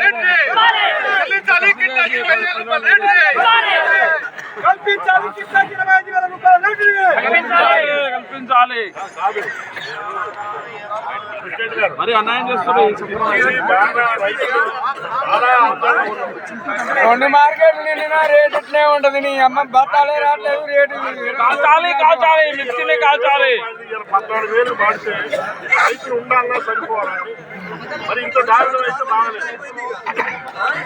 ఐదు వేల రూపాయలు రేటులే చెల్లించాలి కింటాకి ఇరవై ఐదు వేల రూపాయలు రేటులే కల్పించాలి కింటాకి ఇరవై ఐదు వేల రూపాయలు రేటులే కల్పించాలి. కల్పించాలి మరి అన్యాయం చేస్తున్నారు. రెండు మార్కెట్లు నిండినా రేట్ ఇట్లే ఉంటది. నీ అమ్మ బత్తాలే రావట్లేదు రేటు. కాల్చాలి కాల్చాలి మిర్చిని కాల్చాలి. పద్నాలుగు వేలు పడితే రైతులు ఉండాలన్నా సరిపోవాలి మరి ఇంత దారుణం అయితే బాగలేదు. లేదు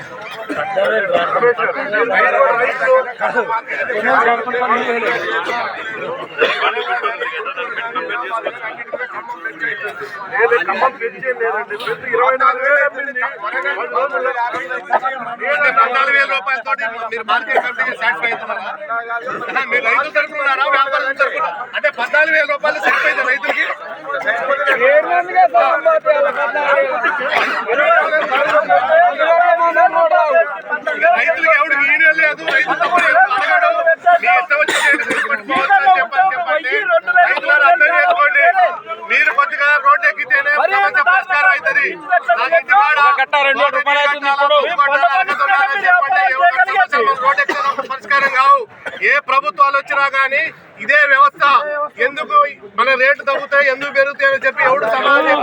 ఖమ్మం లేదండి ఇరవై నాలుగు పద్నాలుగు వేల రూపాయలతో మీరు మార్కెట్ కమిటీకి సాటిస్ఫై అవుతున్నారా మీరు రైతులు తరఫున ఉన్నారా వ్యాపారుల అంటే పద్నాలుగు వేల రూపాయలు సాటిస్ఫై అయితే రైతులకి కట్ట రెండు వేల రూపాయలు అవుతుంది ఇప్పుడు. పరిష్కారం కావు. ఏ ప్రభుత్వాలు వచ్చినా గానీ ఇదే వ్యవస్థ. ఎందుకు మన రేటు తగ్గుతాయి ఎందుకు పెరుగుతాయి అని చెప్పి ఎవడు సమాధానం